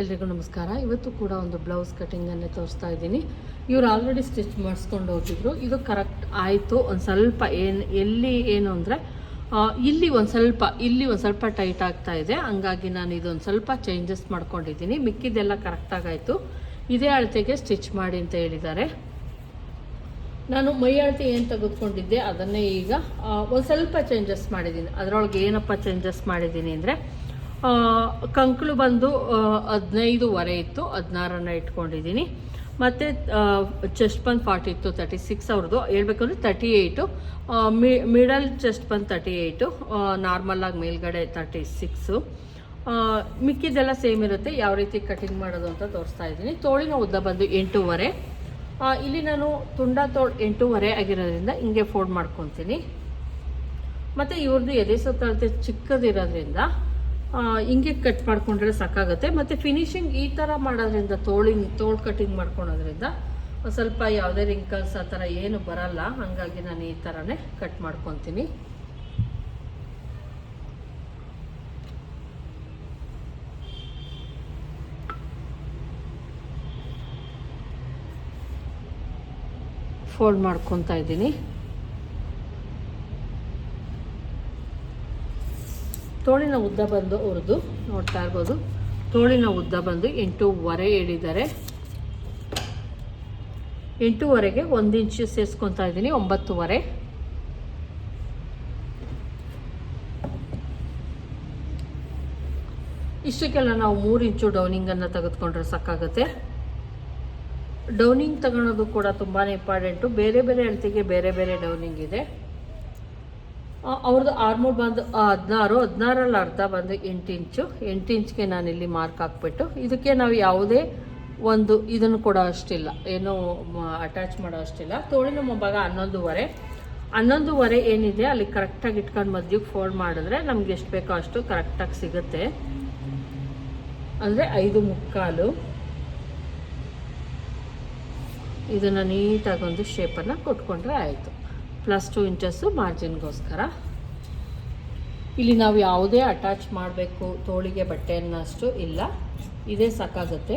ಎಲ್ರಿಗೂ ನಮಸ್ಕಾರ. ಇವತ್ತು ಕೂಡ ಒಂದು ಬ್ಲೌಸ್ ಕಟಿಂಗನ್ನೇ ತೋರಿಸ್ತಾ ಇದ್ದೀನಿ. ಇವ್ರು ಆಲ್ರೆಡಿ ಸ್ಟಿಚ್ ಮಾಡಿಸ್ಕೊಂಡು ಹೋಗಿದ್ರು. ಇದು ಕರೆಕ್ಟ್ ಆಯಿತು. ಒಂದು ಸ್ವಲ್ಪ ಏನು, ಎಲ್ಲಿ ಏನು ಅಂದರೆ ಇಲ್ಲಿ ಒಂದು ಸ್ವಲ್ಪ, ಇಲ್ಲಿ ಒಂದು ಸ್ವಲ್ಪ ಟೈಟ್ ಆಗ್ತಾ ಇದೆ. ಹಂಗಾಗಿ ನಾನು ಇದೊಂದು ಸ್ವಲ್ಪ ಚೇಂಜಸ್ ಮಾಡ್ಕೊಂಡಿದ್ದೀನಿ. ಮಿಕ್ಕಿದ್ದೆಲ್ಲ ಕರೆಕ್ಟಾಗಾಯಿತು ಇದೇ ಅಳತೆಗೆ ಸ್ಟಿಚ್ ಮಾಡಿ ಅಂತ ಹೇಳಿದ್ದಾರೆ. ನಾನು ಮೈ ಅಳತೆ ಏನು ತೆಗೆದುಕೊಂಡಿದ್ದೆ, ಅದನ್ನೇ ಈಗ ಒಂದು ಸ್ವಲ್ಪ ಚೇಂಜಸ್ ಮಾಡಿದ್ದೀನಿ. ಅದರೊಳಗೆ ಏನಪ್ಪ ಚೇಂಜಸ್ ಮಾಡಿದ್ದೀನಿ ಅಂದರೆ ಕಂಕಳು ಬಂದು ಹದಿನೈದುವರೆ ಇತ್ತು, ಹದಿನಾರನ್ನು ಇಟ್ಕೊಂಡಿದ್ದೀನಿ. ಮತ್ತು ಚೆಸ್ಟ್ ಬಂದು ಫಾರ್ಟಿ ಇತ್ತು ತರ್ಟಿ ಸಿಕ್ಸ್ ಅವ್ರದ್ದು. ಹೇಳ್ಬೇಕಂದ್ರೆ ತರ್ಟಿ ಏಯ್ಟು ಮಿಡಲ್ ಚೆಸ್ಟ್ ಬಂದು ತರ್ಟಿ ಏಯ್ಟು ನಾರ್ಮಲಾಗಿ ಮೇಲ್ಗಡೆ ತರ್ಟಿ ಸಿಕ್ಸು ಮಿಕ್ಕಿದ್ದೆಲ್ಲ ಸೇಮ್ ಇರುತ್ತೆ. ಯಾವ ರೀತಿ ಕಟಿಂಗ್ ಮಾಡೋದು ಅಂತ ತೋರಿಸ್ತಾ ಇದ್ದೀನಿ. ತೋಳಿನ ಉದ್ದ ಬಂದು ಎಂಟೂವರೆ. ಇಲ್ಲಿ ನಾನು ತುಂಡ ತೋಳು ಎಂಟೂವರೆ ಆಗಿರೋದ್ರಿಂದ ಹಿಂಗೆ ಫೋಲ್ಡ್ ಮಾಡ್ಕೊತೀನಿ. ಮತ್ತು ಇವ್ರದ್ದು ಎದೆ ಸುತ್ತಳತೆ ಚಿಕ್ಕದಿರೋದ್ರಿಂದ ಹಿಂಗೆ ಕಟ್ ಮಾಡ್ಕೊಂಡ್ರೆ ಸಾಕಾಗುತ್ತೆ. ಮತ್ತು ಫಿನಿಶಿಂಗ್ ಈ ಥರ ಮಾಡೋದ್ರಿಂದ, ತೋಳಿನ, ತೋಳು ಕಟ್ಟಿಂಗ್ ಮಾಡ್ಕೊಳೋದ್ರಿಂದ ಸ್ವಲ್ಪ ಯಾವುದೇ ರಿಂಕಲ್ಸ್ ಆ ಥರ ಏನು ಬರಲ್ಲ. ಹಾಗಾಗಿ ನಾನು ಈ ಥರನೇ ಕಟ್ ಮಾಡ್ಕೊತೀನಿ. ಫೋಲ್ಡ್ ಮಾಡ್ಕೊತಾ ಇದ್ದೀನಿ. ತೋಳಿನ ಉದ್ದ ಬಂದು ಅವ್ರದ್ದು ನೋಡ್ತಾ ಇರ್ಬೋದು. ತೋಳಿನ ಉದ್ದ ಬಂದು ಎಂಟೂವರೆ ಹೇಳಿದ್ದಾರೆ. ಎಂಟೂವರೆಗೆ ಒಂದು ಇಂಚು ಸೇರಿಸ್ಕೊತಾ ಇದ್ದೀನಿ, ಒಂಬತ್ತುವರೆ. ಇಷ್ಟಕ್ಕೆಲ್ಲ ನಾವು ಮೂರು ಇಂಚು ಡೌನಿಂಗನ್ನು ತೆಗೆದುಕೊಂಡ್ರೆ ಸಾಕಾಗುತ್ತೆ. ಡೌನಿಂಗ್ ತಗೊಳೋದು ಕೂಡ ತುಂಬಾ ಇಂಪಾರ್ಟೆಂಟು ಬೇರೆ ಬೇರೆ ಅಳತೆಗೆ ಬೇರೆ ಬೇರೆ ಡೌನಿಂಗ್ ಇದೆ. ಅವ್ರದ್ದು ಆರ್ಮೂರ್ ಬಂದು ಹದಿನಾರು, ಹದಿನಾರಲ್ಲಿ ಅರ್ಧ ಬಂದು ಎಂಟು ಇಂಚು. ಎಂಟು ಇಂಚ್ಗೆ ಇಲ್ಲಿ ಮಾರ್ಕ್ ಹಾಕ್ಬಿಟ್ಟು, ಇದಕ್ಕೆ ನಾವು ಯಾವುದೇ ಒಂದು ಇದನ್ನು ಕೊಡೋ ಅಷ್ಟಿಲ್ಲ. ಏನು ಅಟ್ಯಾಚ್ ಮಾಡೋ ಅಷ್ಟಿಲ್ಲ. ತೋಳಿನ ಮುಂಭಾಗ ಹನ್ನೊಂದುವರೆ. ಹನ್ನೊಂದುವರೆ ಏನಿದೆ, ಅಲ್ಲಿ ಕರೆಕ್ಟಾಗಿ ಇಟ್ಕೊಂಡು ಮಧ್ಯಕ್ಕೆ ಫೋಲ್ಡ್ ಮಾಡಿದ್ರೆ ನಮ್ಗೆ ಎಷ್ಟು ಬೇಕೋ ಅಷ್ಟು ಕರೆಕ್ಟಾಗಿ ಸಿಗುತ್ತೆ. ಅಂದರೆ ಐದು ಮುಕ್ಕಾಲು. ಇದನ್ನು ನೀಟಾಗಿ ಒಂದು ಶೇಪನ್ನು ಕೊಟ್ಕೊಂಡ್ರೆ ಆಯಿತು. ಪ್ಲಸ್ ಟು ಇಂಚಸ್ಸು ಮಾರ್ಜಿನ್ಗೋಸ್ಕರ ಇಲ್ಲಿ ನಾವು ಯಾವುದೇ ಅಟ್ಯಾಚ್ ಮಾಡಬೇಕು ತೋಳಿಗೆ ಬಟ್ಟೆಯನ್ನಷ್ಟು ಇಲ್ಲ. ಇದೇ ಸಾಕಾಗುತ್ತೆ.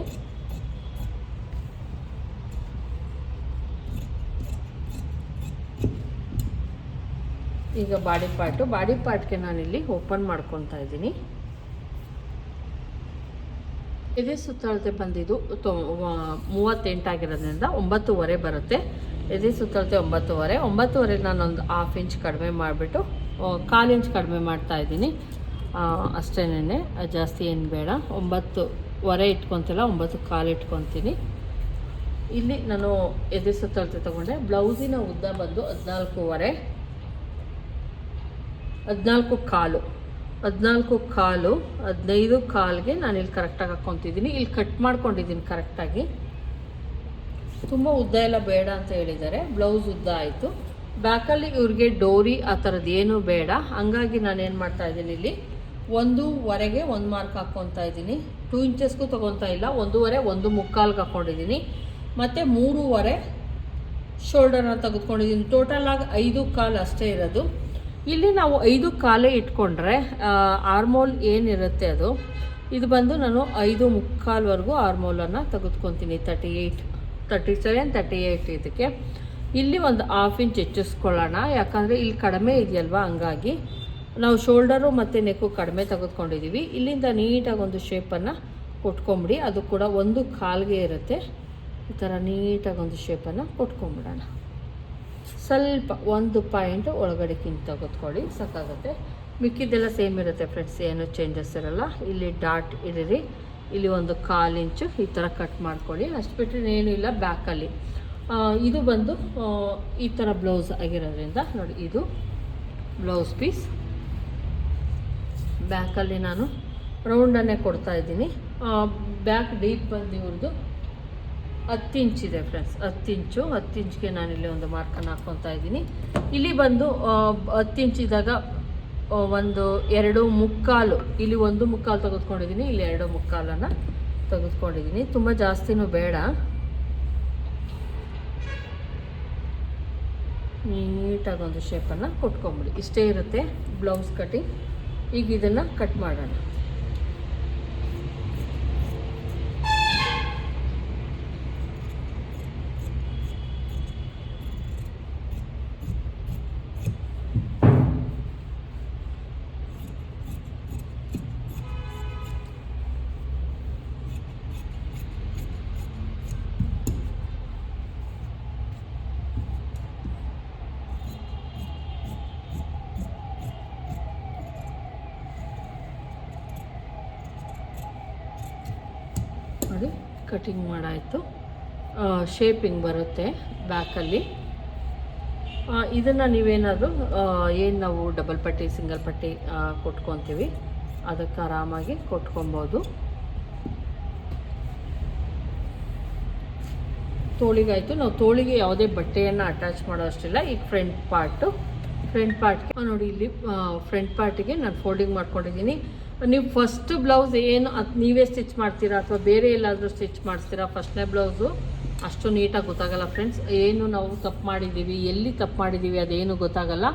ಈಗ ಬಾಡಿ ಪಾರ್ಟು. ಬಾಡಿ ಪಾರ್ಟ್ಗೆ ನಾನಿಲ್ಲಿ ಓಪನ್ ಮಾಡ್ಕೊತಾ ಇದ್ದೀನಿ. ಎದೆ ಸುತ್ತಳತೆ ಬಂದಿದ್ದು ಮೂವತ್ತೆಂಟಾಗಿರೋದ್ರಿಂದ ಒಂಬತ್ತುವರೆ ಬರುತ್ತೆ. ಎದೆ ಸುತ್ತಳತೆ ಒಂಬತ್ತುವರೆ. ಒಂಬತ್ತುವರೆ ನಾನೊಂದು ಹಾಫ್ ಇಂಚ್ ಕಡಿಮೆ ಮಾಡಿಬಿಟ್ಟು ಕಾಲು ಇಂಚ್ ಕಡಿಮೆ ಮಾಡ್ತಾ ಇದ್ದೀನಿ. ಅಷ್ಟೇನೆ ಜಾಸ್ತಿ ಏನು ಬೇಡ. ಒಂಬತ್ತುವರೆ ಇಟ್ಕೊತಿಲ್ಲ, ಒಂಬತ್ತು ಕಾಲು ಇಟ್ಕೊತೀನಿ. ಇಲ್ಲಿ ನಾನು ಎದೆ ಸುತ್ತಳತೆ ತೊಗೊಂಡೆ. ಬ್ಲೌಸಿನ ಉದ್ದ ಬಂದು ಹದಿನಾಲ್ಕೂವರೆ. ಹದಿನಾಲ್ಕು ಕಾಲು. ಹದಿನಾಲ್ಕು ಕಾಲು, ಹದಿನೈದು ಕಾಲಿಗೆ ನಾನು ಇಲ್ಲಿ ಕರೆಕ್ಟಾಗಿ ಹಾಕ್ಕೊತಿದ್ದೀನಿ. ಇಲ್ಲಿ ಕಟ್ ಮಾಡ್ಕೊಂಡಿದ್ದೀನಿ ಕರೆಕ್ಟಾಗಿ ತುಂಬ ಉದ್ದ ಎಲ್ಲ ಬೇಡ ಅಂತ ಹೇಳಿದ್ದಾರೆ. ಬ್ಲೌಸ್ ಉದ್ದ ಆಯಿತು. ಬ್ಯಾಕಲ್ಲಿ ಇವ್ರಿಗೆ ಡೋರಿ ಆ ಥರದ್ದು ಏನೂ ಬೇಡ. ಹಂಗಾಗಿ ನಾನು ಏನು ಮಾಡ್ತಾ ಇದ್ದೀನಿ ಇಲ್ಲಿ, ಒಂದೂವರೆಗೆ ಒಂದು ಮಾರ್ಕ್ ಹಾಕ್ಕೊತಾ ಇದ್ದೀನಿ. ಟೂ ಇಂಚಸ್ಗೂ ತೊಗೊತಾ ಇಲ್ಲ. ಒಂದೂವರೆ, ಒಂದು ಮುಕ್ಕಾಲ್ಗೆ ಹಾಕ್ಕೊಂಡಿದ್ದೀನಿ ಮತ್ತು ಮೂರುವರೆ ಶೋಲ್ಡರ್ನ ತೆಗೆದುಕೊಂಡಿದ್ದೀನಿ. ಟೋಟಲಾಗಿ ಐದು ಕಾಲು ಅಷ್ಟೇ ಇರೋದು. ಇಲ್ಲಿ ನಾವು ಐದು ಕಾಲೇ ಇಟ್ಕೊಂಡ್ರೆ ಆರ್ಮೋಲ್ ಏನಿರುತ್ತೆ ಅದು? ಇದು ಬಂದು ನಾನು ಐದು ಮುಕ್ಕಾಲ್ವರೆಗೂ ಆರ್ಮೋಲನ್ನು ತೆಗೆದುಕೊತೀನಿ thirty eight thirty seven thirty eight ಇದಕ್ಕೆ. ಇಲ್ಲಿ ಒಂದು ಹಾಫ್ ಇಂಚ್ ಹೆಚ್ಚಿಸ್ಕೊಳ್ಳೋಣ. ಯಾಕಂದರೆ ಇಲ್ಲಿ ಕಡಿಮೆ ಇದೆಯಲ್ವಾ? ಹಂಗಾಗಿ ನಾವು ಶೋಲ್ಡರು ಮತ್ತು ನೆಕ್ಕು ಕಡಿಮೆ ತೆಗೆದುಕೊಂಡಿದ್ದೀವಿ ಇಲ್ಲಿಂದ ನೀಟಾಗಿ ಒಂದು ಶೇಪನ್ನು ಕೊಟ್ಕೊಂಬಿಡಿ. ಅದು ಕೂಡ ಒಂದು ಕಾಲ್ಗೆ ಇರುತ್ತೆ. ಈ ಥರ ನೀಟಾಗಿ ಒಂದು ಶೇಪನ್ನು ಕೊಟ್ಕೊಂಬಿಡೋಣ. ಸ್ವಲ್ಪ ಒಂದು ಪಾಯಿಂಟ್ ಒಳಗಡೆಕ್ಕಿಂತ ತೆಗೆದುಕೊಳ್ಳಿ. ಸಾಕಾಗುತ್ತೆ ಮಿಕ್ಕಿದ್ದೆಲ್ಲ ಸೇಮ್ ಇರುತ್ತೆ ಫ್ರೆಂಡ್ಸ್ ಏನು ಚೇಂಜಸ್ ಇರಲ್ಲ. ಇಲ್ಲಿ ಡಾಟ್ ಇಡಿರಿ ಇಲ್ಲಿ ಒಂದು ಕಾಲು ಇಂಚು ಈ ಥರ ಕಟ್ ಮಾಡ್ಕೊಳ್ಳಿ. ಅಷ್ಟು ಬಿಟ್ಟರೆ ಏನೂ ಇಲ್ಲ ಬ್ಯಾಕಲ್ಲಿ ಇದು ಬಂದು ಈ ಥರ ಬ್ಲೌಸ್ ಆಗಿರೋದ್ರಿಂದ ನೋಡಿ, ಇದು ಬ್ಲೌಸ್ ಪೀಸ್ ಬ್ಯಾಕಲ್ಲಿ ನಾನು ರೌಂಡನ್ನೇ ಕೊಡ್ತಾ ಇದ್ದೀನಿ. ಬ್ಯಾಕ್ ಡೀಪ್ ಬಂದು ಇವ್ರದ್ದು ಹತ್ತು ಇಂಚಿದೆ ಫ್ರೆಂಡ್ಸ್ ಹತ್ತು ಇಂಚು. ಹತ್ತು ಇಂಚ್ಗೆ ಇಲ್ಲಿ ಒಂದು ಮಾರ್ಕನ್ನು ಹಾಕ್ಕೊತಾ ಇದ್ದೀನಿ. ಇಲ್ಲಿ ಬಂದು ಹತ್ತು ಇಂಚಿದಾಗ ಒಂದು ಎರಡು ಮುಕ್ಕಾಲು. ಇಲ್ಲಿ ಒಂದು ಮುಕ್ಕಾಲು ತೆಗೆದುಕೊಂಡಿದ್ದೀನಿ, ಇಲ್ಲಿ ಎರಡು ಮುಕ್ಕಾಲನ್ನು ತೆಗೆದುಕೊಂಡಿದ್ದೀನಿ. ತುಂಬ ಜಾಸ್ತಿನೂ ಬೇಡ. ನೀಟಾಗಿ ಒಂದು ಶೇಪನ್ನು ಕೊಟ್ಕೊಂಬಿಡಿ. ಇಷ್ಟೇ ಇರುತ್ತೆ ಬ್ಲೌಸ್ ಕಟ್ಟಿಂಗ್ ಈಗ ಇದನ್ನು ಕಟ್ ಮಾಡೋಣ. ಕಟಿಂಗ್ ಮಾಡಾಯಿತು. ಶೇಪಿಂಗ್ ಬರುತ್ತೆ ಬ್ಯಾಕಲ್ಲಿ. ಇದನ್ನು ನೀವೇನಾದರೂ ಏನು ನಾವು ಡಬಲ್ ಪಟ್ಟಿ ಸಿಂಗಲ್ ಪಟ್ಟಿ ಕೊಟ್ಕೊತೀವಿ, ಅದಕ್ಕೆ ಆರಾಮಾಗಿ ಕೊಟ್ಕೊಬೋದು. ತೋಳಿಗಾಯಿತು. ನಾವು ತೋಳಿಗೆ ಯಾವುದೇ ಬಟ್ಟೆಯನ್ನು ಅಟ್ಯಾಚ್ ಮಾಡೋ ಅಷ್ಟಿಲ್ಲ. ಈಗ ಫ್ರಂಟ್ ಪಾರ್ಟು ಫ್ರಂಟ್ ಪಾರ್ಟ್ಗೆ ನೋಡಿ, ಇಲ್ಲಿ ಫ್ರಂಟ್ ಪಾರ್ಟಿಗೆ ನಾನು ಫೋಲ್ಡಿಂಗ್ ಮಾಡ್ಕೊಂಡಿದ್ದೀನಿ. ನೀವು ಫಸ್ಟ್ ಬ್ಲೌಸ್ ಏನು ನೀವೇ ಸ್ಟಿಚ್ ಮಾಡ್ತೀರಾ ಅಥವಾ ಬೇರೆ ಎಲ್ಲಾದರೂ ಸ್ಟಿಚ್ ಮಾಡಿಸ್ತೀರಾ ಫಸ್ಟ್ನೇ ಬ್ಲೌಸು ಅಷ್ಟು ನೀಟಾಗಿ ಗೊತ್ತಾಗಲ್ಲ ಫ್ರೆಂಡ್ಸ್ ಏನು ನಾವು ತಪ್ಪು ಮಾಡಿದ್ದೀವಿ, ಎಲ್ಲಿ ತಪ್ಪು ಮಾಡಿದ್ದೀವಿ ಅದೇನು ಗೊತ್ತಾಗಲ್ಲ.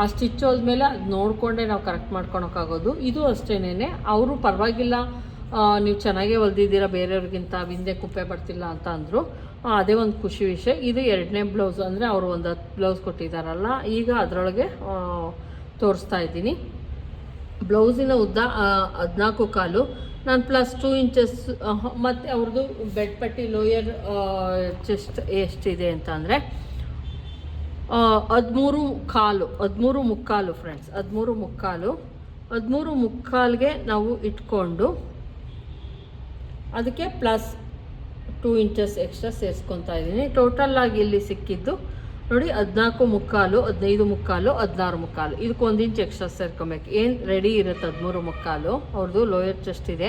ಆ ಸ್ಟಿಚ್ ಹೋದ್ಮೇಲೆ ಅದು ನೋಡಿಕೊಂಡೇ ನಾವು ಕರೆಕ್ಟ್ ಮಾಡ್ಕೊಳಕ್ಕಾಗೋದು. ಇದು ಅಷ್ಟೇನೆ ಅವರು ಪರವಾಗಿಲ್ಲ ನೀವು ಚೆನ್ನಾಗೇ ಹೊಲ್ದಿದ್ದೀರಾ, ಬೇರೆಯವ್ರಿಗಿಂತ ಹಿಂದೆ ಕುಪ್ಪೆ ಬರ್ತಿಲ್ಲ ಅಂತ ಅಂದರು. ಅದೇ ಒಂದು ಖುಷಿ ವಿಷಯ. ಇದು ಎರಡನೇ ಬ್ಲೌಸ್ ಅಂದರೆ ಅವರು ಒಂದು ಹತ್ತು ಬ್ಲೌಸ್ ಕೊಟ್ಟಿದ್ದಾರಲ್ಲ ಈಗ ಅದರೊಳಗೆ ತೋರಿಸ್ತಾ ಇದ್ದೀನಿ. ಬ್ಲೌಸಿನ ಉದ್ದ ಹದಿನಾಲ್ಕು ಕಾಲು. ನಾನು ಪ್ಲಸ್ ಟೂ ಇಂಚಸ್ ಮತ್ತು ಅವ್ರದ್ದು ಬೆಡ್ ಪಟ್ಟಿ ಲೋಯರ್ ಚೆಸ್ಟ್ ಎಷ್ಟಿದೆ ಅಂತ ಅಂದರೆ ಹದಿಮೂರು ಕಾಲು, ಹದಿಮೂರು ಮುಕ್ಕಾಲು ಫ್ರೆಂಡ್ಸ್ ಹದಿಮೂರು ಮುಕ್ಕಾಲು. ಹದಿಮೂರು ಮುಕ್ಕಾಲ್ಗೆ ನಾವು ಇಟ್ಕೊಂಡು ಅದಕ್ಕೆ ಪ್ಲಸ್ ಟೂ ಇಂಚಸ್ ಎಕ್ಸ್ಟ್ರಾ ಸೇರಿಸ್ಕೊತಾ ಇದ್ದೀನಿ. ಟೋಟಲ್ ಆಗಿ ಇಲ್ಲಿ ಸಿಕ್ಕಿದ್ದು ನೋಡಿ, ಹದಿನಾಲ್ಕು ಮುಕ್ಕಾಲು, ಹದಿನೈದು ಮುಕ್ಕಾಲು, ಹದಿನಾರು ಮುಕ್ಕಾಲು. ಇದಕ್ಕೆ ಒಂದು ಇಂಚ್ ಎಕ್ಸ್ಟ್ರಾ ಸೇರ್ಕೊಬೇಕು. ಏನು ರೆಡಿ ಇರುತ್ತೆ ಹದಿಮೂರು ಮುಕ್ಕಾಲು? ಅವ್ರದ್ದು ಲೋಯರ್ ಚೆಸ್ಟ್ ಇದೆ.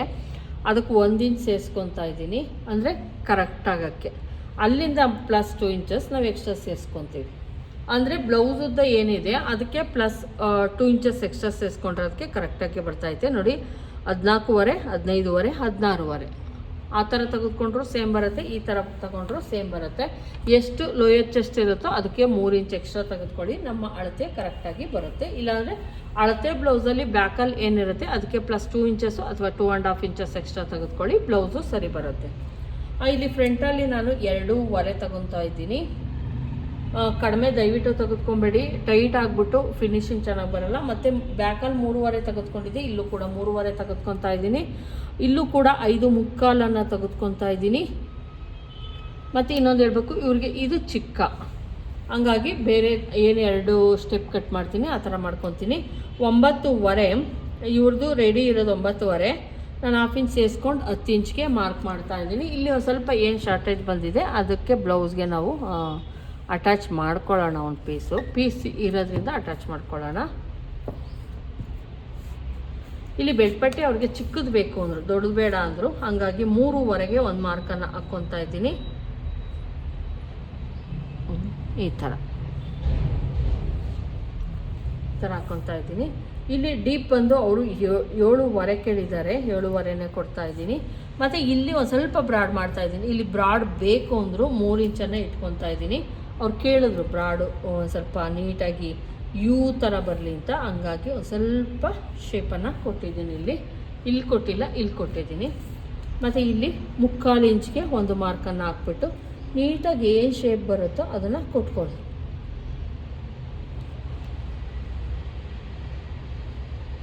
ಅದಕ್ಕೆ ಒಂದು ಇಂಚ್ ಸೇರಿಸ್ಕೊತಾ ಇದ್ದೀನಿ. ಅಂದರೆ ಕರೆಕ್ಟ್ ಆಗೋಕ್ಕೆ. ಅಲ್ಲಿಂದ ಪ್ಲಸ್ ಟೂ ಇಂಚಸ್ ನಾವು ಎಕ್ಸ್ಟ್ರಾ ಸೇರಿಸ್ಕೊತೀವಿ. ಅಂದರೆ ಬ್ಲೌಸ್ ಉದ್ದ ಏನಿದೆ, ಅದಕ್ಕೆ ಪ್ಲಸ್ ಟೂ ಇಂಚಸ್ ಎಕ್ಸ್ಟ್ರಾ ಸೇರಿಸ್ಕೊಂಡಿರೋದಕ್ಕೆ ಕರೆಕ್ಟಾಗಿ ಬರ್ತೈತೆ ನೋಡಿ, ಹದಿನಾಲ್ಕೂವರೆ, ಹದಿನೈದುವರೆ, ಹದಿನಾರುವರೆ. ಆ ಥರ ತೆಗೆದುಕೊಂಡ್ರು ಸೇಮ್ ಬರುತ್ತೆ, ಈ ಥರ ತಗೊಂಡ್ರು ಸೇಮ್ ಬರುತ್ತೆ. ಎಷ್ಟು ಲೋಯರ್ ಚೆಸ್ಟ್ ಇರುತ್ತೋ ಅದಕ್ಕೆ ಮೂರು ಇಂಚ್ ಎಕ್ಸ್ಟ್ರಾ ತೆಗೆದುಕೊಳ್ಳಿ, ನಮ್ಮ ಅಳತೆ ಕರೆಕ್ಟಾಗಿ ಬರುತ್ತೆ. ಇಲ್ಲಾಂದರೆ ಅಳತೆ ಬ್ಲೌಸಲ್ಲಿ ಬ್ಯಾಕಲ್ಲಿ ಏನಿರುತ್ತೆ ಅದಕ್ಕೆ ಪ್ಲಸ್ ಟೂ ಇಂಚಸ್ಸು ಅಥವಾ two and half inches extra ತೆಗೆದುಕೊಳ್ಳಿ ಬ್ಲೌಸು ಸರಿ ಬರುತ್ತೆ. ಇಲ್ಲಿ ಫ್ರಂಟಲ್ಲಿ ನಾನು ಎರಡೂವರೆ ತಗೊತಾ ಇದ್ದೀನಿ. ಕಡಿಮೆ ದಯವಿಟ್ಟು ತೆಗೆದುಕೊಂಬೇಡಿ. ಟೈಟ್ ಆಗಿಬಿಟ್ಟು ಫಿನಿಶಿಂಗ್ ಚೆನ್ನಾಗಿ ಬರಲ್ಲ. ಮತ್ತು ಬ್ಯಾಕಲ್ಲಿ ಮೂರುವರೆ ತೆಗೆದುಕೊಂಡಿದ್ದೆ. ಇಲ್ಲೂ ಕೂಡ ಮೂರುವರೆ ತೆಗೆದುಕೊತಾ ಇದ್ದೀನಿ. ಇಲ್ಲೂ ಕೂಡ ಐದು ಮುಕ್ಕಾಲನ್ನು ತೆಗೆದುಕೊತಾ ಇದ್ದೀನಿ. ಮತ್ತು ಇನ್ನೊಂದು ಹೇಳಬೇಕು, ಇವ್ರಿಗೆ ಇದು ಚಿಕ್ಕ. ಹಂಗಾಗಿ ಬೇರೆ ಏನು ಎರಡು ಸ್ಟೆಪ್ ಕಟ್ ಮಾಡ್ತೀನಿ, ಆ ಥರ ಮಾಡ್ಕೊತೀನಿ. ಒಂಬತ್ತುವರೆ ಇವ್ರದ್ದು ರೆಡಿ ಇರೋದು ಒಂಬತ್ತುವರೆ. ನಾನು ಹಾಫ್ ಇಂಚ್ ಸೇರಿಸ್ಕೊಂಡು ಹತ್ತು ಇಂಚ್ಗೆ ಮಾರ್ಕ್ ಮಾಡ್ತಾ ಇದ್ದೀನಿ. ಇಲ್ಲಿ ಒಂದು ಸ್ವಲ್ಪ ಏನು ಶಾರ್ಟೇಜ್ ಬಂದಿದೆ, ಅದಕ್ಕೆ ಬ್ಲೌಸ್ಗೆ ನಾವು ಅಟ್ಯಾಚ್ ಮಾಡ್ಕೊಳ್ಳೋಣ ಒಂದು ಪೀಸು. ಪೀಸ್ ಇರೋದ್ರಿಂದ ಅಟ್ಯಾಚ್ ಮಾಡ್ಕೊಳ್ಳೋಣ. ಇಲ್ಲಿ ಬೆಳ್ಪಟ್ಟಿ ಅವ್ರಿಗೆ ಚಿಕ್ಕದು ಬೇಕು ಅಂದರು, ದೊಡ್ಡದು ಬೇಡ ಅಂದರು. ಹಾಗಾಗಿ ಮೂರುವರೆಗೆ ಒಂದು ಮಾರ್ಕನ್ನು ಹಾಕ್ಕೊತಾ ಇದ್ದೀನಿ. ಈ ಥರ. ಈ ಥರ ಇದ್ದೀನಿ. ಇಲ್ಲಿ ಡೀಪ್ ಬಂದು ಅವರು ಏಳುವರೆ ಕೇಳಿದ್ದಾರೆ. ಏಳುವರೆನೇ ಕೊಡ್ತಾ ಇದ್ದೀನಿ. ಮತ್ತು ಇಲ್ಲಿ ಒಂದು ಸ್ವಲ್ಪ ಬ್ರಾಡ್ ಮಾಡ್ತಾ ಇದ್ದೀನಿ. ಇಲ್ಲಿ ಬ್ರಾಡ್ ಬೇಕು ಅಂದರು ಮೂರು ಇಂಚನ್ನೇ ಇಟ್ಕೊತಾ ಇದ್ದೀನಿ. ಅವ್ರು ಕೇಳಿದ್ರು, ಬ್ರಾಡು ಸ್ವಲ್ಪ ನೀಟಾಗಿ ಯೂ ಥರ ಬರಲಿ ಅಂತ. ಹಂಗಾಗಿ ಸ್ವಲ್ಪ ಶೇಪನ್ನು ಕೊಟ್ಟಿದ್ದೀನಿ ಇಲ್ಲಿ. ಇಲ್ಲಿ ಕೊಟ್ಟಿಲ್ಲ, ಇಲ್ಲಿ ಕೊಟ್ಟಿದ್ದೀನಿ. ಮತ್ತು ಇಲ್ಲಿ ಮುಕ್ಕಾಲು ಇಂಚ್ಗೆ ಒಂದು ಮಾರ್ಕನ್ನು ಹಾಕ್ಬಿಟ್ಟು ನೀಟಾಗಿ ಏನು ಶೇಪ್ ಬರುತ್ತೋ ಅದನ್ನು ಕೊಟ್ಕೊಳ್ಳಿ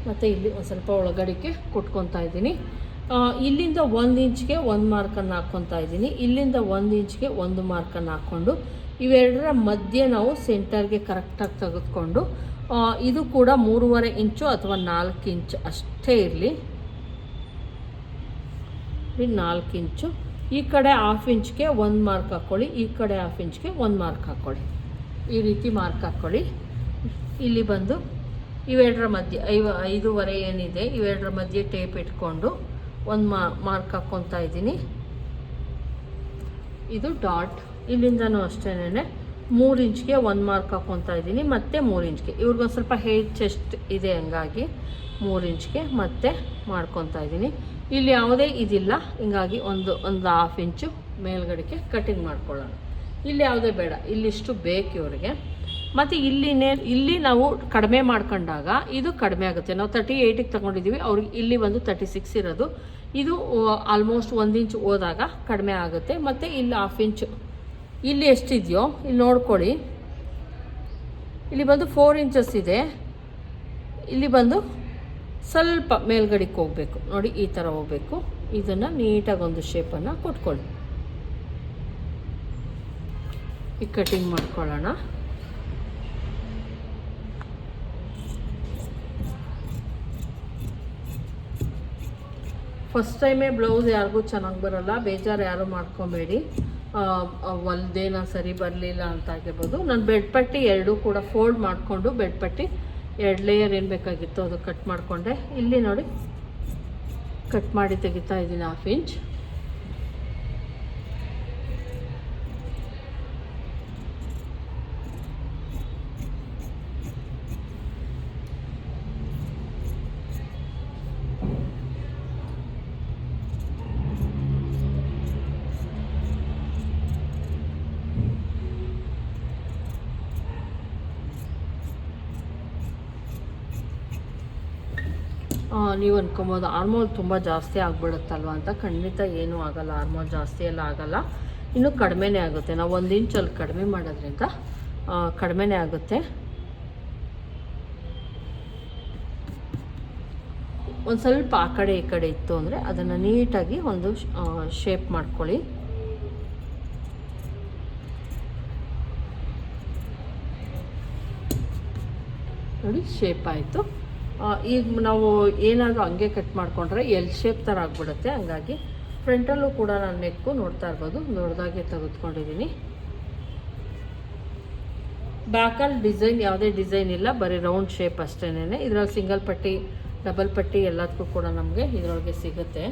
ಮತ್ತು ಇಲ್ಲಿ ಒಂದು ಸ್ವಲ್ಪ ಒಳಗಡೆಗೆ ಕೊಟ್ಕೊತಾ ಇದ್ದೀನಿ. ಇಲ್ಲಿಂದ ಒಂದು ಇಂಚ್ಗೆ ಒಂದು ಮಾರ್ಕನ್ನು ಹಾಕ್ಕೊತಾ ಇದ್ದೀನಿ. ಇಲ್ಲಿಂದ ಒಂದು ಇಂಚ್ಗೆ ಒಂದು ಮಾರ್ಕನ್ನು ಹಾಕ್ಕೊಂಡು, ಇವೆರಡರ ಮಧ್ಯೆ ನಾವು ಸೆಂಟರ್ಗೆ ಕರೆಕ್ಟಾಗಿ ತೆಗೆದುಕೊಂಡು ಇದು ಕೂಡ ಮೂರುವರೆ ಇಂಚು ಅಥವಾ ನಾಲ್ಕು ಇಂಚು ಅಷ್ಟೇ ಇರಲಿ. ನಾಲ್ಕು ಇಂಚು. ಈ ಕಡೆ ಹಾಫ್ ಇಂಚ್ಗೆ ಒಂದು ಮಾರ್ಕ್ ಹಾಕ್ಕೊಳ್ಳಿ ಈ ಕಡೆ ಹಾಫ್ ಇಂಚ್ಗೆ ಒಂದು ಮಾರ್ಕ್ ಹಾಕ್ಕೊಳ್ಳಿ ಈ ರೀತಿ ಮಾರ್ಕ್ ಹಾಕ್ಕೊಳ್ಳಿ ಇಲ್ಲಿ ಬಂದು ಇವೆರಡರ ಮಧ್ಯೆ, ಐವ, ಐದೂವರೆ ಏನಿದೆ, ಇವೆರಡರ ಮಧ್ಯೆ ಟೇಪ್ ಇಟ್ಕೊಂಡು ಒಂದು ಮಾ ಮಾರ್ಕ್ ಹಾಕ್ಕೊತಾ ಇದ್ದೀನಿ. ಇದು ಡಾಟ್ ಇಲ್ಲಿಂದನೂ ಅಷ್ಟೇನೆ ಮೂರು ಇಂಚ್ಗೆ ಒಂದು ಮಾರ್ಕ್ ಹಾಕ್ಕೊತಾ ಇದ್ದೀನಿ, ಮತ್ತು ಮೂರು ಇಂಚ್ಗೆ. ಇವ್ರಿಗೊಂದು ಸ್ವಲ್ಪ ಹೇರ್ ಚೆಸ್ಟ್ ಇದೆ ಹಂಗಾಗಿ ಮೂರು ಇಂಚ್ಗೆ ಮತ್ತೆ ಮಾಡ್ಕೊತಾ ಇದ್ದೀನಿ. ಇಲ್ಲಿ ಯಾವುದೇ ಇದಿಲ್ಲ, ಹಿಂಗಾಗಿ ಒಂದು ಒಂದು ಹಾಫ್ ಇಂಚು ಮೇಲ್ಗಡೆಗೆ ಕಟಿಂಗ್ ಮಾಡ್ಕೊಳ್ಳೋಣ. ಇಲ್ಲಿ ಯಾವುದೇ ಬೇಡ, ಇಲ್ಲಿಷ್ಟು ಬೇಕು ಇವರಿಗೆ. ಮತ್ತು ಇಲ್ಲಿನೇ, ಇಲ್ಲಿ ನಾವು ಕಡಿಮೆ ಮಾಡ್ಕೊಂಡಾಗ ಇದು ಕಡಿಮೆ ಆಗುತ್ತೆ. ನಾವು ತರ್ಟಿ ಏಯ್ಟಿಗೆ ತೊಗೊಂಡಿದ್ದೀವಿ, ಅವ್ರಿಗೆ ಇಲ್ಲಿ ಬಂದು ತರ್ಟಿ ಸಿಕ್ಸ್ ಇರೋದು. ಇದು ಆಲ್ಮೋಸ್ಟ್ ಒಂದು ಇಂಚ್ ಹೋದಾಗ ಕಡಿಮೆ ಆಗುತ್ತೆ. ಮತ್ತು ಇಲ್ಲಿ ಹಾಫ್ ಇಂಚು ಇಲ್ಲಿ ಎಷ್ಟಿದೆಯೋ, ಇಲ್ಲಿ ನೋಡ್ಕೊಳ್ಳಿ. ಇಲ್ಲಿ ಬಂದು ಫೋರ್ ಇಂಚಸ್ ಇದೆ. ಇಲ್ಲಿ ಬಂದು ಸ್ವಲ್ಪ ಮೇಲ್ಗಡೆಗೆ ಹೋಗಬೇಕು. ನೋಡಿ, ಈ ಥರ ಹೋಗಬೇಕು. ಇದನ್ನು ನೀಟಾಗಿ ಒಂದು ಶೇಪನ್ನು ಕೊಟ್ಕೊಳ್ಳಿ. ಈ ಕಟಿಂಗ್ ಮಾಡ್ಕೊಳ್ಳೋಣ. ಫಸ್ಟ್ ಟೈಮೇ ಬ್ಲೌಸ್ ಯಾರಿಗೂ ಚೆನ್ನಾಗಿ ಬರೋಲ್ಲ, ಬೇಜಾರು ಯಾರು ಮಾಡ್ಕೊಬೇಡಿ. ಒಂದೇನ ಸರಿ ಬರಲಿಲ್ಲ ಅಂತ ಆಗಿರ್ಬೋದು. ನಾನು ಬೆಡ್ ಪಟ್ಟಿ ಎರಡೂ ಕೂಡ ಫೋಲ್ಡ್ ಮಾಡಿಕೊಂಡು ಬೆಡ್ ಪಟ್ಟಿ ಎರಡು ಲೇಯರ್ ಏನು ಬೇಕಾಗಿತ್ತು ಅದು ಕಟ್ ಮಾಡಿಕೊಂಡೆ. ಇಲ್ಲಿ ನೋಡಿ ಕಟ್ ಮಾಡಿ ತೆಗಿತಾ ಇದ್ದೀನಿ ಹಾಫ್ ಇಂಚ್ ನೀವು ಅನ್ಕೊಬೋದು ಆರ್ಮೋಲ್ ತುಂಬ ಜಾಸ್ತಿ ಆಗ್ಬಿಡುತ್ತಲ್ವ ಅಂತ ಖಂಡಿತ ಏನೂ ಆಗಲ್ಲ ಆರ್ಮೋಲ್ ಜಾಸ್ತಿ ಎಲ್ಲ ಆಗಲ್ಲ. ಇನ್ನೂ ಕಡಿಮೆನೇ ಆಗುತ್ತೆ. ನಾವು ಒಂದು ಇಂಚಲ್ಲಿ ಕಡಿಮೆ ಮಾಡೋದ್ರಿಂದ ಕಡಿಮೆನೇ ಆಗುತ್ತೆ. ಒಂದು ಸ್ವಲ್ಪ ಆ ಕಡೆ ಈ ಕಡೆ ಇತ್ತು ಅಂದರೆ ಅದನ್ನು ನೀಟಾಗಿ ಒಂದು ಶೇಪ್ ಮಾಡ್ಕೊಳ್ಳಿ. ನೋಡಿ ಶೇಪ್ ಆಯಿತು. ಈಗ ನಾವು ಏನಾದರೂ ಹಂಗೆ ಕಟ್ ಮಾಡಿಕೊಂಡ್ರೆ ಎಲ್ ಶೇಪ್ ಥರ ಆಗಿಬಿಡುತ್ತೆ. ಹಂಗಾಗಿ ಫ್ರಂಟಲ್ಲೂ ಕೂಡ ನಾನು ನೆಕ್ಕು ನೋಡ್ತಾ ಇರ್ಬೋದು. ದೊಡ್ಡದಾಗೆ ತೆಗೆದುಕೊಂಡಿದ್ದೀನಿ ಬ್ಯಾಕಲ್ಲಿ ಡಿಸೈನ್ ಯಾವುದೇ ಡಿಸೈನ್ ಇಲ್ಲ. ಬರೀ ರೌಂಡ್ ಶೇಪ್ ಅಷ್ಟೇನೆ ಇದರಲ್ಲಿ ಸಿಂಗಲ್ ಪಟ್ಟಿ ಡಬಲ್ ಪಟ್ಟಿ ಎಲ್ಲದಕ್ಕೂ ಕೂಡ ನಮಗೆ ಇದರೊಳಗೆ ಸಿಗುತ್ತೆ.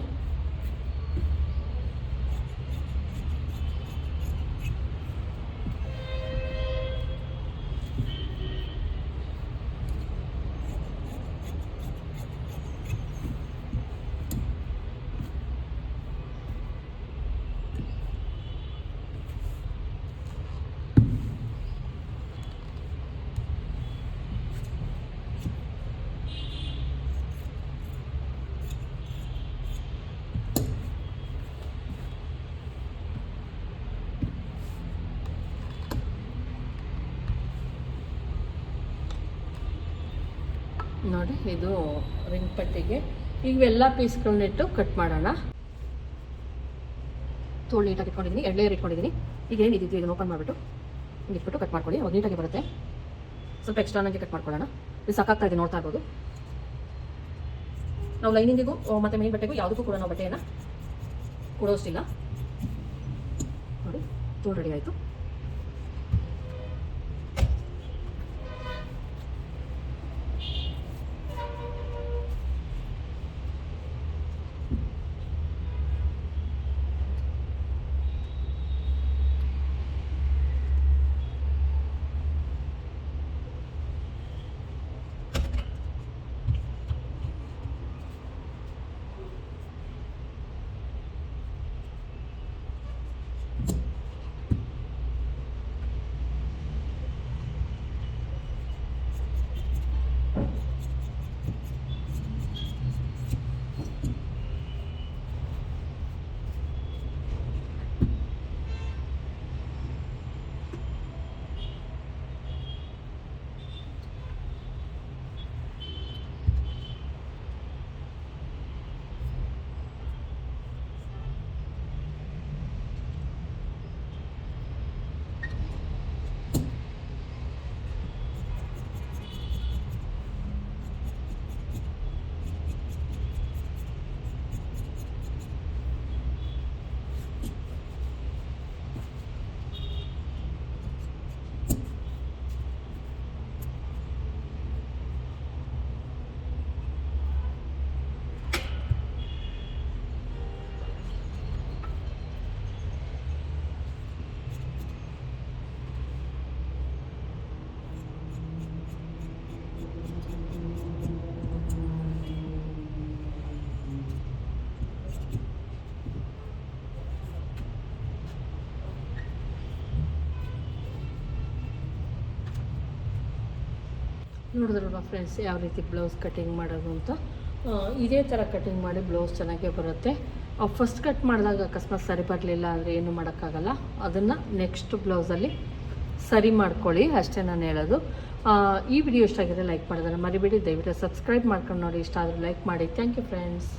ನೋಡಿ ಇದು ರಿಂಗ್ ಪಟ್ಟಿಗೆ. ಈಗ ಇವೆಲ್ಲ ಪೀಸ್ಗಳನ್ನಿಟ್ಟು ಕಟ್ ಮಾಡೋಣ. ತೋಳು ನೀಟಾಗಿ ಇಟ್ಕೊಂಡಿದ್ದೀನಿ ಎಳ್ಳೆ ಇಟ್ಕೊಂಡಿದ್ದೀನಿ ಈಗ ಏನು ಇದ್ದಿದ್ದು ಇದನ್ನು ಓಪನ್ ಮಾಡಿಬಿಟ್ಟು ಹಿಂಗೆ ಇಟ್ಬಿಟ್ಟು ಕಟ್ ಮಾಡ್ಕೊಳ್ಳಿ. ಅವಾಗ ನೀಟಾಗಿ ಬರುತ್ತೆ. ಸ್ವಲ್ಪ ಎಕ್ಸ್ಟ್ರಾ ನನಗೆ ಕಟ್ ಮಾಡ್ಕೊಳ್ಳೋಣ. ಇದು ಸಾಕಾಗ್ತಾ ಇದೆ ನೋಡ್ತಾ ಇರ್ಬೋದು. ನಾವು ಲೈನಿಂಗಿಗೂ ಮತ್ತು ಮೇನ್ ಬಟ್ಟೆಗೂ ಯಾವುದಕ್ಕೂ ಕೂಡ ನಾವು ಬಟ್ಟೆಯನ್ನು ಕೊಡೋಷ್ಟಿಲ್ಲ. ನೋಡಿ, ತೋಳು ರೆಡಿ ಆಯಿತು. ನೋಡಿದ್ರಲ್ವ ಫ್ರೆಂಡ್ಸ್ ಯಾವ ರೀತಿ ಬ್ಲೌಸ್ ಕಟಿಂಗ್ ಮಾಡೋದು ಅಂತ? ಇದೇ ಥರ ಕಟಿಂಗ್ ಮಾಡಿ ಬ್ಲೌಸ್ ಚೆನ್ನಾಗೇ ಬರುತ್ತೆ. ಫಸ್ಟ್ ಕಟ್ ಮಾಡಿದಾಗ ಅಕಸ್ಮಾತ್ ಸರಿ ಬರಲಿಲ್ಲ ಅಂದರೆ ಏನು ಮಾಡೋಕ್ಕಾಗಲ್ಲ. ಅದನ್ನು ನೆಕ್ಸ್ಟ್ ಬ್ಲೌಸಲ್ಲಿ ಸರಿ ಮಾಡ್ಕೊಳ್ಳಿ, ಅಷ್ಟೇ ನಾನು ಹೇಳೋದು. ಈ ವಿಡಿಯೋ ಇಷ್ಟ ಆಗಿದ್ರೆ ಲೈಕ್ ಮಾಡೋದನ್ನು ಮರಿಬೇಡಿ. ದಯವಿಟ್ಟು ಸಬ್ಸ್ಕ್ರೈಬ್ ಮಾಡ್ಕೊಂಡು ನೋಡಿ. ಇಷ್ಟ ಆದರೂ ಲೈಕ್ ಮಾಡಿ. Thank you friends